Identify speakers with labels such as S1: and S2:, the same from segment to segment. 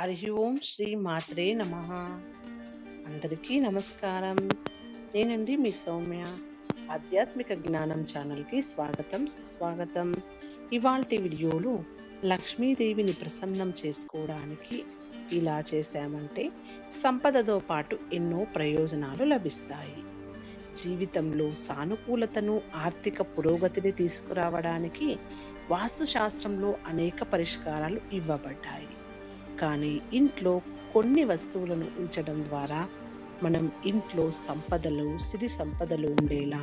S1: హరి ఓం శ్రీ మాత్రే నమ. అందరికీ నమస్కారం. నేనండి మీ సౌమ్య. ఆధ్యాత్మిక జ్ఞానం ఛానల్కి స్వాగతం సుస్వాగతం. ఇవాల్టి వీడియోలో లక్ష్మీదేవిని ప్రసన్నం చేసుకోవడానికి ఇలా చేశామంటే సంపదతో పాటు ఎన్నో ప్రయోజనాలు లభిస్తాయి. జీవితంలో సానుకూలతను ఆర్థిక పురోగతిని తీసుకురావడానికి వాస్తుశాస్త్రంలో అనేక పరిష్కారాలు ఇవ్వబడ్డాయి. కానీ ఇంట్లో కొన్ని వస్తువులను ఉంచడం ద్వారా మనం ఇంట్లో సంపదలు సిరి సంపదలు ఉండేలా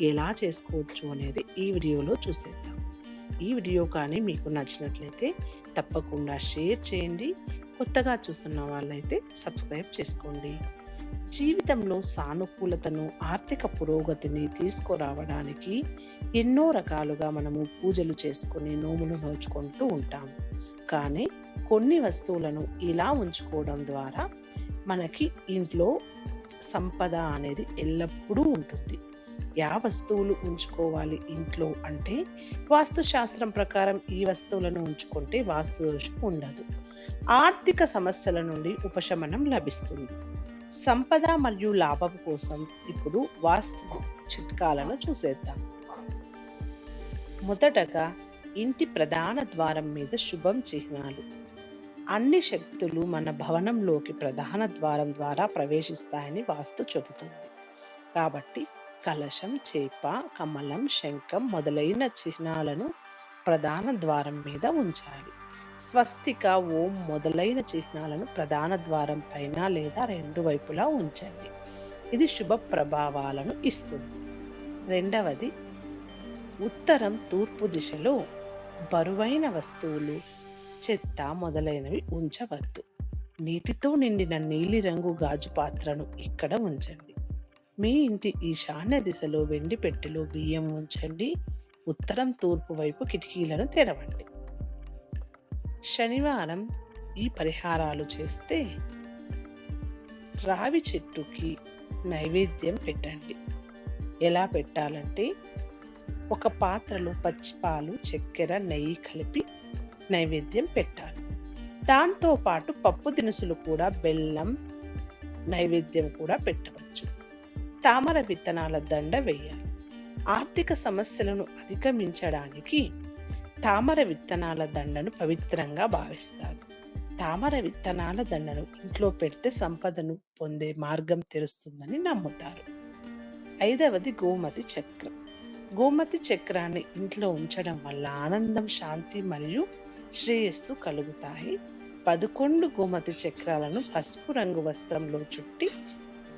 S1: ఎలా చేసుకోవచ్చు అనేది ఈ వీడియోలో చూసేద్దాం. ఈ వీడియో కానీ మీకు నచ్చినట్లయితే తప్పకుండా షేర్ చేయండి. కొత్తగా చూస్తున్న వాళ్ళైతే సబ్స్క్రైబ్ చేసుకోండి. జీవితంలో సానుకూలతను ఆర్థిక పురోగతిని తీసుకురావడానికి ఎన్నో రకాలుగా మనము పూజలు చేసుకుని నోములు నోచుకుంటూ ఉంటాం. కానీ కొన్ని వస్తువులను ఇలా ఉంచుకోవడం ద్వారా మనకి ఇంట్లో సంపద అనేది ఎల్లప్పుడూ ఉంటుంది. యా వస్తువులు ఉంచుకోవాలి ఇంట్లో అంటే వాస్తుశాస్త్రం ప్రకారం ఈ వస్తువులను ఉంచుకుంటే వాస్తు దోషం ఉండదు. ఆర్థిక సమస్యల నుండి ఉపశమనం లభిస్తుంది. సంపద మరియు లాభం కోసం ఇప్పుడు వాస్తు చిట్కాలను చూసేద్దాం. మొదటగా ఇంటి ప్రధాన ద్వారం మీద శుభం చిహ్నాలు. అన్ని శక్తులు మన భవనంలోకి ప్రధాన ద్వారం ద్వారా ప్రవేశిస్తాయని వాస్తు చెబుతుంది. కాబట్టి కలశం చేప కమలం శంఖం మొదలైన చిహ్నాలను ప్రధాన ద్వారం మీద ఉంచాలి. స్వస్తిక ఓం మొదలైన చిహ్నాలను ప్రధాన ద్వారం పైన లేదా రెండు వైపులా ఉంచండి. ఇది శుభ ప్రభావాలను ఇస్తుంది. రెండవది ఉత్తరం తూర్పు దిశలో బరువైన వస్తువులు చెత్త మొదలైనవి ఉంచవద్దు. నీటితో నిండిన నీలిరంగు గాజు పాత్రను ఇక్కడ ఉంచండి. మీ ఇంటి ఈశాన్య దిశలో వెండి పెట్టెలో బియ్యం ఉంచండి. ఉత్తరం తూర్పు వైపు కిటికీలను తెరవండి. శనివారం ఈ పరిహారాలు చేస్తే రావి చెట్టుకి నైవేద్యం పెట్టండి. ఎలా పెట్టాలంటే ఒక పాత్రలో పచ్చిపాలు చక్కెర నెయ్యి కలిపి నైవేద్యం పెట్టాలి. దాంతోపాటు పప్పు దినుసులు కూడా బెల్లం నైవేద్యం కూడా పెట్టవచ్చు. తామర విత్తనాల దండ వేయాలి. ఆర్థిక సమస్యలను అధిగమించడానికి తామర విత్తనాల దండను పవిత్రంగా భావిస్తారు. తామర విత్తనాల దండను ఇంట్లో పెడితే సంపదను పొందే మార్గం తెరుస్తుందని నమ్ముతారు. ఐదవది గోమతి చక్రం. గోమతి చక్రాన్ని ఇంట్లో ఉంచడం వల్ల ఆనందం శాంతి మరియు శ్రేయస్సు కలుగుతాయి. పదకొండు గోమతి చక్రాలను పసుపు రంగు వస్త్రంలో చుట్టి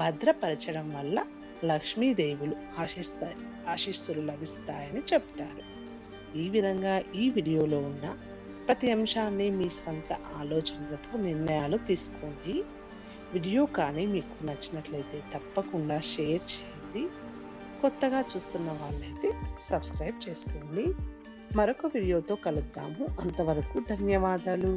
S1: భద్రపరచడం వల్ల లక్ష్మీదేవులు ఆశిస్తాయి ఆశీస్సులు లభిస్తాయని చెప్తారు. ఈ విధంగా ఈ వీడియోలో ఉన్న ప్రతి అంశాన్ని మీ సొంత ఆలోచనలతో నిర్ణయాలు తీసుకోండి. వీడియో కానీ మీకు నచ్చినట్లయితే తప్పకుండా షేర్ చేయండి. కొత్తగా చూస్తున్న వాళ్ళైతే సబ్స్క్రైబ్ చేసుకోండి. మరొక వీడియోతో కలుద్దాము. అంతవరకు ధన్యవాదాలు.